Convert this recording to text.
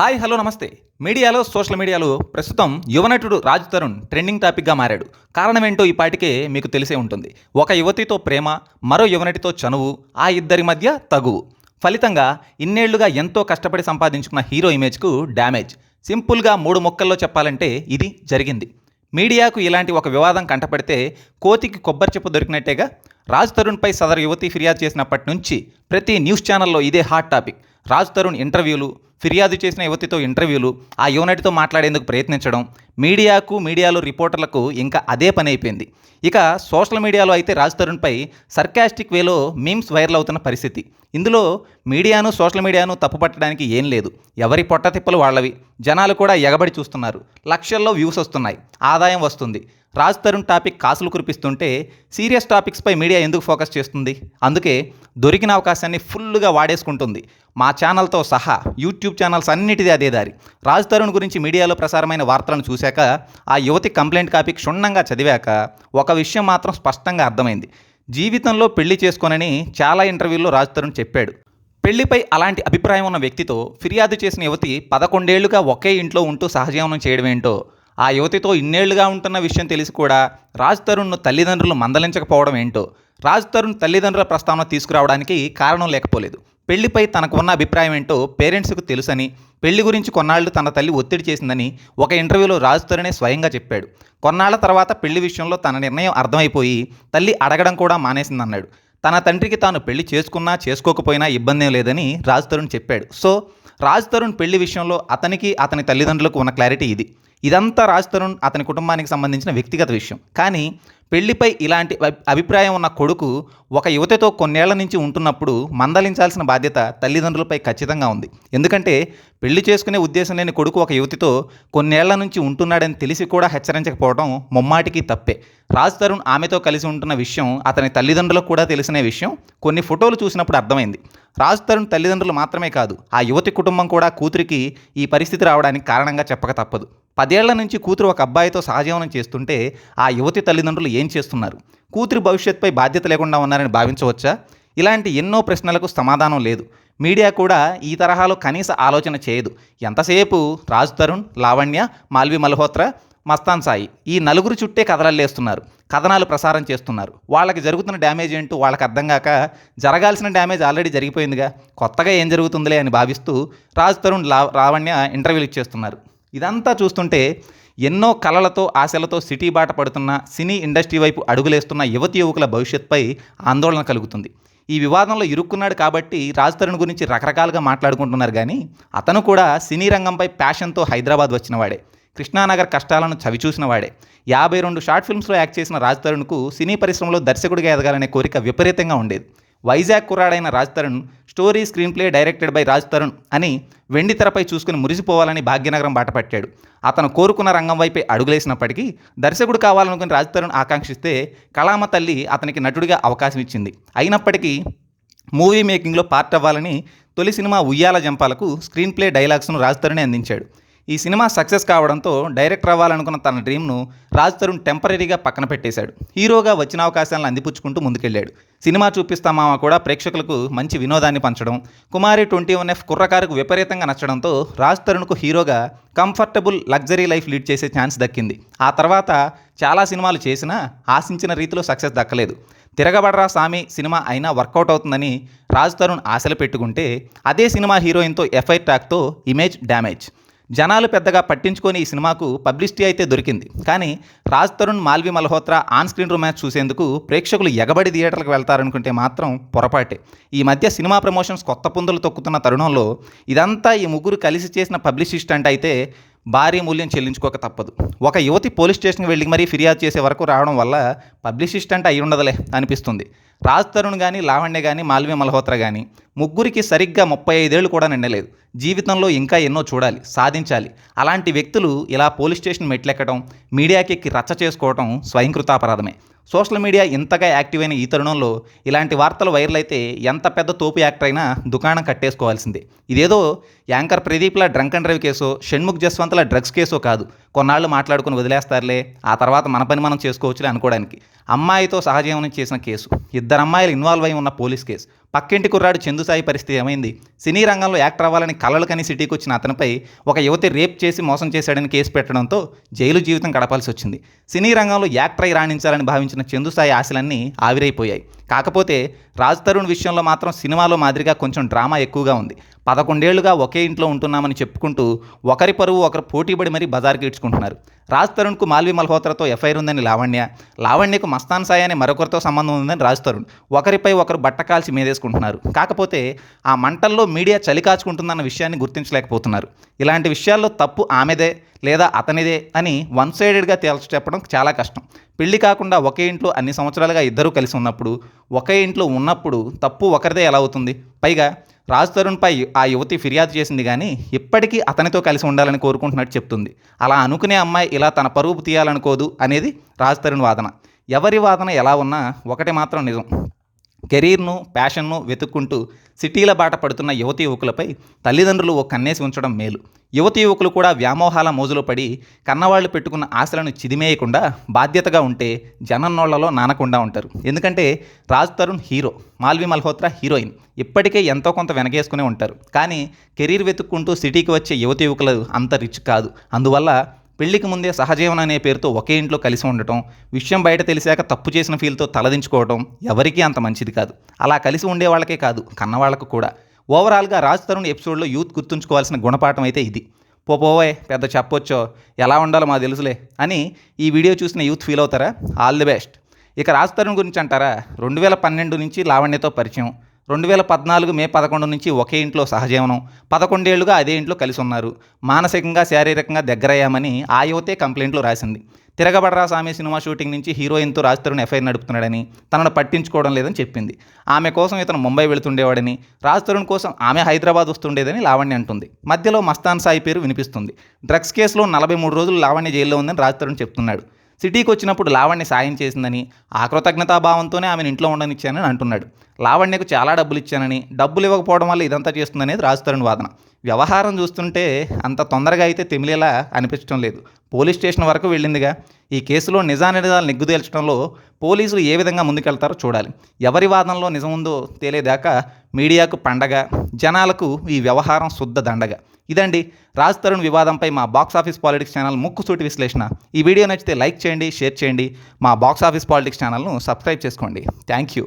Hi hello నమస్తే. మీడియాలో social మీడియాలో ప్రస్తుతం యువనటుడు రాజ్ తరుణ్ ట్రెండింగ్ టాపిక్గా మారాడు. కారణం ఏంటో ఈ పాటికే మీకు తెలిసే ఉంటుంది. ఒక యువతితో ప్రేమ మరో యువనటితో చనువు ఆ ఇద్దరి మధ్య తగువు. ఫలితంగా ఇన్నేళ్ళుగా ఎంతో కష్టపడి సంపాదించుకున్న హీరో ఇమేజ్కు డ్యామేజ్ సింపుల్గా మూడు మొక్కల్లో చెప్పాలంటే ఇది జరిగింది. మీడియాకు ఇలాంటి ఒక వివాదం కంటపడితే కోతికి కొబ్బరి చెప్పు దొరికినట్టేగా? రాజ్ తరుణ్పై సదరు యువతి ఫిర్యాదు చేసినప్పటి నుంచి ప్రతి న్యూస్ ఛానల్లో ఇదే హాట్ టాపిక్ రాజ్ తరుణ్ ఇంటర్వ్యూలు ఫిర్యాదు చేసిన యువతితో ఇంటర్వ్యూలు ఆ యువనటితో మాట్లాడేందుకు ప్రయత్నించడం మీడియాకు మీడియాలో రిపోర్టర్లకు ఇంకా అదే పని అయిపోయింది. ఇక సోషల్ మీడియాలో అయితే రాజ్ తరుణ్పై సర్కాస్టిక్ వేలో మీమ్స్ వైరల్ అవుతున్న పరిస్థితి. ఇందులో మీడియాను సోషల్ మీడియాను తప్పుపట్టడానికి ఏం లేదు. ఎవరి పొట్ట తిప్పలు వాళ్ళవి. జనాలు కూడా ఎగబడి చూస్తున్నారు. లక్షల్లో వ్యూస్ వస్తున్నాయి. ఆదాయం వస్తుంది. రాజ్ తరుణ్ టాపిక్ కాసులు కురిపిస్తుంటే సీరియస్ టాపిక్స్పై మీడియా ఎందుకు ఫోకస్ చేస్తుంది? అందుకే దొరికిన అవకాశాన్ని ఫుల్గా వాడేసుకుంటుంది. మా ఛానల్తో సహా యూట్యూబ్ ఛానల్స్ అన్నిటిది అదే దారి. రాజ్ తరుణ్ గురించి మీడియాలో ప్రసారమైన వార్తలను చూశాక ఆ యువతి కంప్లైంట్ కాపీ క్షుణ్ణంగా చదివాక ఒక విషయం మాత్రం స్పష్టంగా అర్థమైంది. జీవితంలో పెళ్ళి చేసుకోనని చాలా ఇంటర్వ్యూల్లో రాజ్ తరుణ్ చెప్పాడు. పెళ్ళిపై అలాంటి అభిప్రాయం ఉన్న వ్యక్తితో ఫిర్యాదు చేసిన యువతి పదకొండేళ్ళుగా ఒకే ఇంట్లో ఉంటూ సహజీవనం చేయడం ఏంటో ఆ యువతితో ఇన్నేళ్ళుగా ఉంటున్న విషయం తెలిసి కూడా రాజ్ తరుణ్ను తల్లిదండ్రులు మందలించకపోవడం ఏంటో రాజ్ తరుణ్ తల్లిదండ్రుల ప్రస్తావన తీసుకురావడానికి కారణం లేకపోలేదు. పెళ్ళిపై తనకు ఉన్న అభిప్రాయం ఏంటో పేరెంట్స్కు తెలుసని పెళ్ళి గురించి కొన్నాళ్ళు తన తల్లి ఒత్తిడి చేసిందని ఒక ఇంటర్వ్యూలో రాజ్ తరుణే స్వయంగా చెప్పాడు. కొన్నాళ్ళ తర్వాత పెళ్ళి విషయంలో తన నిర్ణయం అర్థమైపోయి తల్లి అడగడం కూడా మానేసిందన్నాడు. తన తండ్రికి తాను పెళ్ళి చేసుకున్నా చేసుకోకపోయినా ఇబ్బంది లేదని రాజ్ తరుణ్ చెప్పాడు. సో రాజ్ తరుణ్ పెళ్ళి విషయంలో అతనికి అతని తల్లిదండ్రులకు ఉన్న క్లారిటీ ఇది. ఇదంతా రాజ్ తరుణ్ అతని కుటుంబానికి సంబంధించిన వ్యక్తిగత విషయం. కానీ పెళ్ళిపై ఇలాంటి అభిప్రాయం ఉన్న కొడుకు ఒక యువతితో కొన్నేళ్ళ నుంచి ఉంటున్నప్పుడు మందలించాల్సిన బాధ్యత తల్లిదండ్రులపై ఖచ్చితంగా ఉంది. ఎందుకంటే పెళ్ళి చేసుకునే ఉద్దేశం లేని కొడుకు ఒక యువతితో కొన్నేళ్ళ నుంచి ఉంటున్నాడని తెలిసి కూడా హెచ్చరించకపోవడం ముమ్మాటికి తప్పే. రాజ్ తరుణ్ ఆమెతో కలిసి ఉంటున్న విషయం అతని తల్లిదండ్రులకు కూడా తెలిసిన విషయం కొన్ని ఫోటోలు చూసినప్పుడు అర్థమైంది. రాజ్ తరుణ్ తల్లిదండ్రులు మాత్రమే కాదు ఆ యువతి కుటుంబం కూడా కూతురికి ఈ పరిస్థితి రావడానికి కారణంగా చెప్పక తప్పదు. పదేళ్ళ నుంచి కూతురు ఒక అబ్బాయితో సహజీవనం చేస్తుంటే ఆ యువతి తల్లిదండ్రులు ఏం చేస్తున్నారు? కూతురి భవిష్యత్తుపై బాధ్యత లేకుండా ఉన్నారని భావించవచ్చా? ఇలాంటి ఎన్నో ప్రశ్నలకు సమాధానం లేదు. మీడియా కూడా ఈ తరహాలో కనీస ఆలోచన చేయదు. ఎంతసేపు? రాజ్ తరుణ్ లావణ్య మాల్వి మల్హోత్రా మస్తాన్ సాయి ఈ నలుగురు చుట్టే కథలల్లేస్తున్నారు. కథనాలు ప్రసారం చేస్తున్నారు. వాళ్ళకి జరుగుతున్న డ్యామేజ్ ఏంటో వాళ్ళకి అర్థం కాక జరగాల్సిన డ్యామేజ్ ఆల్రెడీ జరిగిపోయిందిగా. కొత్తగా ఏం జరుగుతుందిలే అని భావిస్తూ రాజ్ తరుణ్ లా లావణ్య ఇంటర్వ్యూలు ఇచ్చేస్తున్నారు. ఇదంతా చూస్తుంటే ఎన్నో కలలతో ఆశలతో సిటీ బాట పడుతున్న సినీ ఇండస్ట్రీ వైపు అడుగులేస్తున్న యువతి యువకుల భవిష్యత్పై ఆందోళన కలుగుతుంది. ఈ వివాదంలో ఇరుక్కున్నాడు కాబట్టి రాజ్ తరుణ్ గురించి రకరకాలుగా మాట్లాడుకుంటున్నారు కానీ అతను కూడా సినీ రంగంపై ప్యాషన్తో హైదరాబాద్ వచ్చినవాడే. కృష్ణానగర్ కష్టాలను చవిచూసిన వాడే యాభై రెండు షార్ట్ ఫిల్మ్స్లో యాక్ట్ చేసిన రాజ్ తరుణ్కు సినీ పరిశ్రమలో దర్శకుడిగా ఎదగాలనే కోరిక విపరీతంగా ఉండేది. Vizag కుర్రాడైన Raj Tarun story screenplay directed by Raj Tarun అని వెండి తెరపై చూసుకుని మురిసిపోవాలని భాగ్యనగరం బాటపట్టాడు అతను కోరుకున్న రంగం వైపే అడుగులేసినప్పటికీ దర్శకుడు కావాలనుకుని రాజ్ తరుణ్ ఆకాంక్షిస్తే కళామ తల్లి అతనికి నటుడిగా అవకాశం ఇచ్చింది. అయినప్పటికీ మూవీ మేకింగ్లో పార్ట్ అవ్వాలని తొలి సినిమా ఉయ్యాల జంపాలకు స్క్రీన్ ప్లే డైలాగ్స్ను రాజ్ తరుణే అందించాడు. ఈ సినిమా సక్సెస్ కావడంతో డైరెక్టర్ అవ్వాలనుకున్న తన డ్రీమ్ను రాజ్ తరుణ్ టెంపరీగా పక్కన పెట్టేశాడు. హీరోగా వచ్చిన అవకాశాలను అందిపుచ్చుకుంటూ ముందుకెళ్ళాడు సినిమా చూపిస్తామామ కూడా ప్రేక్షకులకు మంచి వినోదాన్ని పంచడం కుమారి ట్వంటీ వన్ ఎఫ్ కుర్రకారుకు విపరీతంగా నచ్చడంతో రాజ్ తరుణ్కు హీరోగా కంఫర్టబుల్ లగ్జరీ లైఫ్ లీడ్ చేసే ఛాన్స్ దక్కింది. ఆ తర్వాత చాలా సినిమాలు చేసినా ఆశించిన రీతిలో సక్సెస్ దక్కలేదు. తిరగబడరా సామి సినిమా అయినా వర్కౌట్ అవుతుందని రాజ్ తరుణ్ ఆశలు పెట్టుకుంటే అదే సినిమా హీరోయిన్తో ఎఫ్ఐ ట్రాక్తో ఇమేజ్ డ్యామేజ్. జనాలు పెద్దగా పట్టించుకొని ఈ సినిమాకు పబ్లిసిటీ అయితే దొరికింది. కానీ Raj Tarun Malvi Malhotra on screen romance చూసేందుకు ప్రేక్షకులు ఎగబడి థియేటర్లకు వెళ్తారనుకుంటే మాత్రం పొరపాటే. ఈ మధ్య సినిమా ప్రమోషన్స్ కొత్త పుందులు తొక్కుతున్న తరుణంలో ఇదంతా ఈ ముగ్గురు కలిసి చేసిన పబ్లిసిస్ట్ అంటే అయితే భారీ మూల్యం చెల్లించుకోక తప్పదు. ఒక యువతి పోలీస్ స్టేషన్కి వెళ్ళి మరీ ఫిర్యాదు చేసే వరకు రావడం వల్ల పబ్లిసిస్ట్ అంటే అయి ఉండదులే అనిపిస్తుంది. రాజ్ తరుణ్ కానీ లావణ్య కానీ మాల్వి మల్హోత్రా కానీ ముగ్గురికి సరిగ్గా ముప్పై ఐదేళ్ళు కూడా నిండలేదు. జీవితంలో ఇంకా ఎన్నో చూడాలి సాధించాలి. అలాంటి వ్యక్తులు ఇలా పోలీస్ స్టేషన్ మెట్లెక్కడం మీడియాకి ఎక్కి రచ్చ చేసుకోవడం స్వయంకృతాపరాధమే. సోషల్ మీడియా ఇంతగా యాక్టివ్ అయిన ఈ తరుణంలో ఇలాంటి వార్తలు వైరల్ అయితే ఎంత పెద్ద తోపు యాక్టర్ అయినా దుకాణం కట్టేసుకోవాల్సిందే. ఇదేదో యాంకర్ ప్రదీప్ల డ్రంక్ అండ్ డ్రైవ్ కేసో షణ్ముఖ్ జస్వంత్ల డ్రగ్స్ కేసో కాదు. కొన్నాళ్ళు మాట్లాడుకుని వదిలేస్తారులే. ఆ తర్వాత మన పని మనం చేసుకోవచ్చులే అనుకోవడానికి. అమ్మాయితో సహజీవనం చేసిన కేసు. ఇద్దరు అమ్మాయిలు ఇన్వాల్వ్ అయి ఉన్న పోలీస్ కేసు. పక్కింటి కుర్రాడు చందుసాయి పరిస్థితి ఏమైంది? సినీ రంగంలో యాక్టర్ అవ్వాలని కలలు కని సిటీకి వచ్చిన అతనిపై ఒక యువతి రేప్ చేసి మోసం చేశాడని కేసు పెట్టడంతో జైలు జీవితం గడపాల్సి వచ్చింది. సినీ రంగంలో యాక్టర్ అయి రాణించాలని భావించిన చందుసాయి ఆశలన్నీ ఆవిరైపోయాయి. కాకపోతే రాజ్ తరుణ్ విషయంలో మాత్రం సినిమాలో మాదిరిగా కొంచెం డ్రామా ఎక్కువగా ఉంది. పదకొండేళ్ళుగా ఒకే ఇంట్లో ఉంటున్నామని చెప్పుకుంటూ ఒకరి పరువు ఒకరు పోటీపడి మరీ బజార్కి ఇడ్చుకుంటున్నారు రాజ్ తరుణ్కు మాల్వి మల్హోత్రాతో ఎఫ్ఐఆర్ ఉందని లావణ్య లావణ్యకు మస్తాన్ సాయి అనే మరొకరితో సంబంధం ఉందని రాజ్ తరుణ్ ఒకరిపై ఒకరు బట్ట కాల్చి మీదేసుకుంటున్నారు. కాకపోతే ఆ మంటల్లో మీడియా చలి కాచుకుంటుందన్న విషయాన్ని గుర్తించలేకపోతున్నారు. ఇలాంటి విషయాల్లో తప్పు ఆమెదే. లేదా అతనిదే అని వన్ సైడెడ్గా తేల్చి చెప్పడం చాలా కష్టం. పెళ్ళి కాకుండా ఒకే ఇంట్లో అన్ని సంవత్సరాలుగా ఇద్దరూ కలిసి ఉన్నప్పుడు ఒకే ఇంట్లో ఉన్నప్పుడు తప్పు ఒకరిదే ఎలా అవుతుంది? పైగా రాజ్ తరుణ్పై ఆ యువతి ఫిర్యాదు చేసింది కానీ ఇప్పటికీ అతనితో కలిసి ఉండాలని కోరుకుంటున్నట్టు చెప్తుంది. అలా అనుకునే అమ్మాయి ఇలా తన పరువు తీయాలనుకోదు అనేది రాజ్ తరుణ్ వాదన. ఎవరి వాదన ఎలా ఉన్నా ఒకటి మాత్రం నిజం. కెరీర్ను ప్యాషన్ను వెతుక్కుంటూ సిటీల బాట పడుతున్న యువతి యువకులపై తల్లిదండ్రులు ఓ కన్నేసి ఉంచడం మేలు. యువతి యువకులు కూడా వ్యామోహాల మోజులో పడి కన్నవాళ్ళు పెట్టుకున్న ఆశలను చిదిమేయకుండా బాధ్యతగా ఉంటే జనన్నోళ్ళలో నానకుండా ఉంటారు. ఎందుకంటే రాజ్ తరుణ్ హీరో మాల్వి మల్హోత్రా హీరోయిన్ ఇప్పటికే ఎంతో కొంత వెనకేసుకునే ఉంటారు. కానీ కెరీర్ వెతుక్కుంటూ సిటీకి వచ్చే యువతి యువకులు అంత రిచ్ కాదు. అందువల్ల పెళ్ళికి ముందే సహజీవనం అనే పేరుతో ఒకే ఇంట్లో కలిసి ఉండటం విషయం బయట తెలిసాక తప్పు చేసిన ఫీల్తో తలదించుకోవడం ఎవరికీ అంత మంచిది కాదు. అలా కలిసి ఉండే వాళ్ళకే కాదు కన్నవాళ్ళకు కూడా. ఓవరాల్గా రాజ్ తరుణ్ ఎపిసోడ్లో యూత్ గుర్తుంచుకోవాల్సిన గుణపాఠం అయితే ఇది. పోపోవే పెద్ద చెప్పొచ్చో ఎలా ఉండాలో మా తెలుసులే అని ఈ వీడియో చూసిన యూత్ ఫీల్ అవుతారా? All the best. ఇక రాజ్ తరుణ్ గురించి అంటారా? రెండు వేల పన్నెండు నుంచి లావణ్యతో పరిచయం. రెండు వేల పద్నాలుగు మే పదకొండు నుంచి ఒకే ఇంట్లో సహజీవనం. పదకొండేళ్ళుగా అదే ఇంట్లో కలిసి ఉన్నారు మానసికంగా శారీరకంగా దగ్గరయ్యామని ఆ యువతే కంప్లైంట్లు రాసింది. తిరగబడరా సామి సినిమా షూటింగ్ నుంచి హీరోయిన్తో రాజ్ తరుణ్ ఎఫ్ఐఆర్ నడుపుతున్నాడని తనను పట్టించుకోవడం లేదని చెప్పింది. ఆమె కోసం ఇతను ముంబై వెళుతుండేవాడని రాజ్ తరుణ్ కోసం ఆమె హైదరాబాద్ వస్తుండేదని లావణ్య అంటుంది. మధ్యలో మస్తాన్ సాయి పేరు వినిపిస్తుంది. డ్రగ్స్ కేసులో నలభై మూడు రోజులు లావణ్య జైల్లో ఉందని రాజ్ తరుణ్ చెప్తున్నాడు. సిటీకి వచ్చినప్పుడు లావణ్య సాయం చేసిందని ఆ కృతజ్ఞతాభావంతోనే ఆమెను ఇంట్లో ఉండనిచ్చానని అంటున్నాడు. లావణ్యకు చాలా డబ్బులు ఇచ్చానని డబ్బులు ఇవ్వకపోవడం వల్ల ఇదంతా చేస్తుందనేది రాజుతరుణ్ వాదన. వ్యవహారం చూస్తుంటే అంత తొందరగా అయితే తెమిలేలా అనిపించడం లేదు. పోలీస్ స్టేషన్ వరకు వెళ్ళిందిగా. ఈ కేసులో నిజానిజాలు నిగ్గు తేల్చడంలో పోలీసులు ఏ విధంగా ముందుకెళ్తారో చూడాలి. ఎవరి వాదనలో నిజం ఉందో తేలేదాకా మీడియాకు పండగ జనాలకు ఈ వ్యవహారం శుద్ధ దండగ. ఇదండి రాజ్ తరుణ్ వివాదంపై మా బాక్స్ ఆఫీస్ పాలిటిక్స్ ఛానల్ ముక్కుసూటి విశ్లేషణ. ఈ వీడియో నచ్చితే లైక్ చేయండి షేర్ చేయండి. మా బాక్స్ ఆఫీస్ పాలిటిక్స్ ఛానల్ను సబ్స్క్రైబ్ చేసుకోండి. Thank you.